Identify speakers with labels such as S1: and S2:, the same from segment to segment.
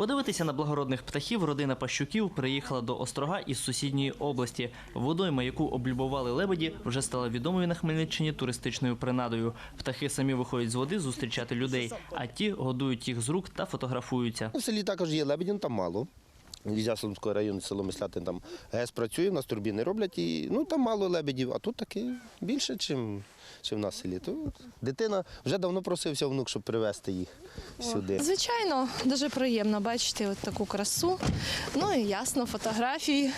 S1: Подивитися на благородних птахів родина Пащуків приїхала до Острога із сусідньої області. Водойма, яку облюбували лебеді, вже стала відомою на Хмельниччині туристичною принадою. Птахи самі виходять з води зустрічати людей, а ті годують їх з рук та фотографуються.
S2: В селі також є лебедів, там мало. Ізяславського району, село Мислятин, там ГЕС працює, у нас турбіни роблять, і ну, там мало лебедів, а тут таки більше, чим, чим в нас в селі. То дитина вже давно просився внук, щоб привезти їх сюди.
S3: Звичайно, дуже приємно бачити от таку красу. Ну і ясно, фотографії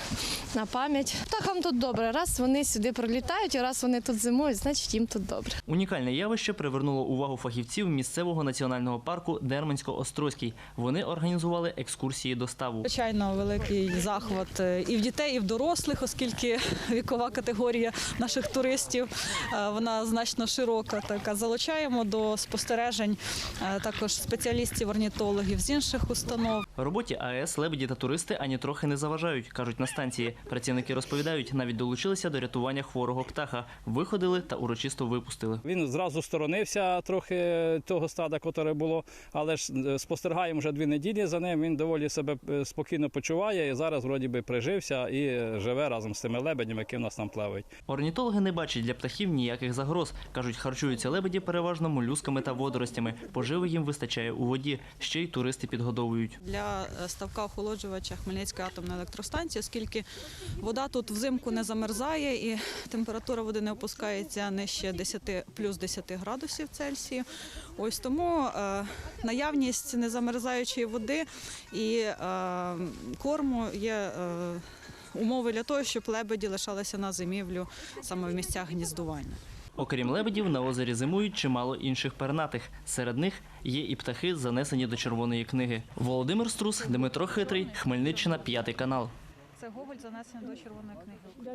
S3: на пам'ять. Птахам тут добре. Раз вони сюди прилітають, і раз вони тут зимують, значить їм тут добре.
S1: Унікальне явище привернуло увагу фахівців місцевого національного парку Дермансько-Острозький. Вони організували екскурсії до ставу.
S4: Звичайно, великий захват е, і в дітей, і в дорослих, оскільки вікова категорія наших туристів е, вона значно широка. Така залучаємо до спостережень е, також спеціалістів орнітологів з інших установ.
S1: Роботі АЕС лебеді та туристи ані трохи не заважають, кажуть на станції. Працівники розповідають, навіть долучилися до рятування хворого птаха. Виходили та урочисто випустили.
S5: Він зразу сторонився трохи того стада, яке було, але ж е, спостерігаємо вже дві неділі за ним. Він доволі себе е, спокійно почуває і зараз вроді би прижився і живе разом з тими лебедями, які в нас там плавають.
S1: Орнітологи не бачать для птахів ніяких загроз. Кажуть, харчуються лебеді переважно молюсками та водоростями. Поживи їм вистачає у воді. Ще й туристи підгодовують.
S4: Для е, ставка охолоджувача Хмельницької атомної електростанції, оскільки вода тут взимку не замерзає і температура води не опускається нижче 10, плюс 10 градусів Цельсію. Ось тому е, наявність незамерзаючої води і е, корму є е, умови для того, щоб лебеді лишалися на зимівлю саме в місцях гніздування.
S1: Окрім лебедів, на озері зимують чимало інших пернатих. Серед них є і птахи, занесені до червоної книги. Володимир Струс, Дмитро Хитрий, Хмельниччина, п'ятий канал.
S4: Це Гоголь занесений до червоної книги.